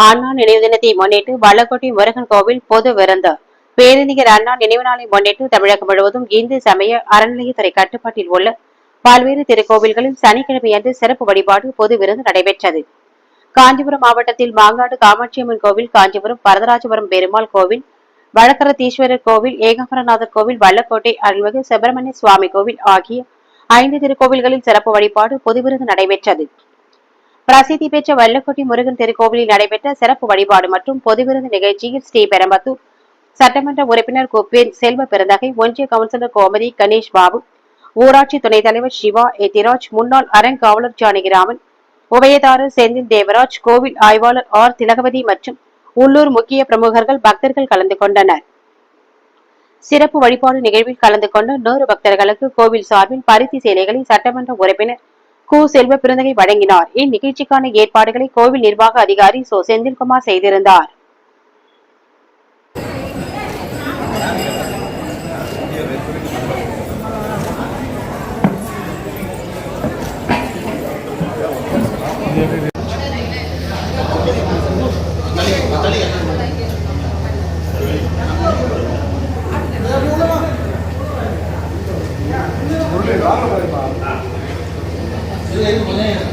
அண்ணா நினைவு தினத்தை முன்னிட்டு வல்லக்கோட்டை முருகன் கோவில் பொது விருந்து. பேரறிஞர் அண்ணா நினைவு நாளை முன்னிட்டு தமிழகம் முழுவதும் இந்து சமய அறநிலையத்துறை கட்டுப்பாட்டில் உள்ள பல்வேறு திருக்கோவில்களில் சனிக்கிழமையன்று சிறப்பு வழிபாடு பொது விருந்து நடைபெற்றது. காஞ்சிபுரம் மாவட்டத்தில் மாங்காடு காமாட்சியம்மன் கோவில் காஞ்சிபுரம் வரதராஜபுரம் பெருமாள் கோவில் வழக்கரத்தீஸ்வரர் கோவில் ஏகாம்பரநாதர் கோவில் வல்லக்கோட்டை அருள்மிகு சுப்பிரமணிய சுவாமி கோவில் ஆகிய ஐந்து திருக்கோவில்களில் சிறப்பு வழிபாடு பொது விருந்து நடைபெற்றது. பிரசித்தி பெற்ற வல்லக்கோட்டை முருகன் திருக்கோவிலில் நடைபெற்ற சிறப்பு வழிபாடு மற்றும் பொது விருந்து நிகழ்ச்சியில் ஸ்ரீபெரும்பத்தூர் சட்டமன்ற உறுப்பினர் குப்பேன் செல்வ பெருந்தகை ஒன்றிய கவுன்சிலர் கோமதி கணேஷ் பாபு ஊராட்சி துணைத் தலைவர் சிவா எத்திராஜ் முன்னாள் அறங்காவலர் ஜானகிராமன் உபயதாரர் செந்தில் தேவராஜ் கோவில் ஆய்வாளர் ஆர் திலகவதி மற்றும் உள்ளூர் முக்கிய பிரமுகர்கள் பக்தர்கள் கலந்து கொண்டனர். சிறப்பு வழிபாடு நிகழ்வில் கலந்து கொண்ட நூறு பக்தர்களுக்கு கோவில் சார்பில் பருத்தி சேலைகளை சட்டமன்ற உறுப்பினர் கு செல்வ பிறந்தகை வழங்கினார். இந்நிகழ்ச்சிக்கான ஏற்பாடுகளை கோவில் நிர்வாக அதிகாரி சோ செந்தில்குமார் செய்திருந்தார். முரளி ಇದು ಒಳ್ಳೆಯದು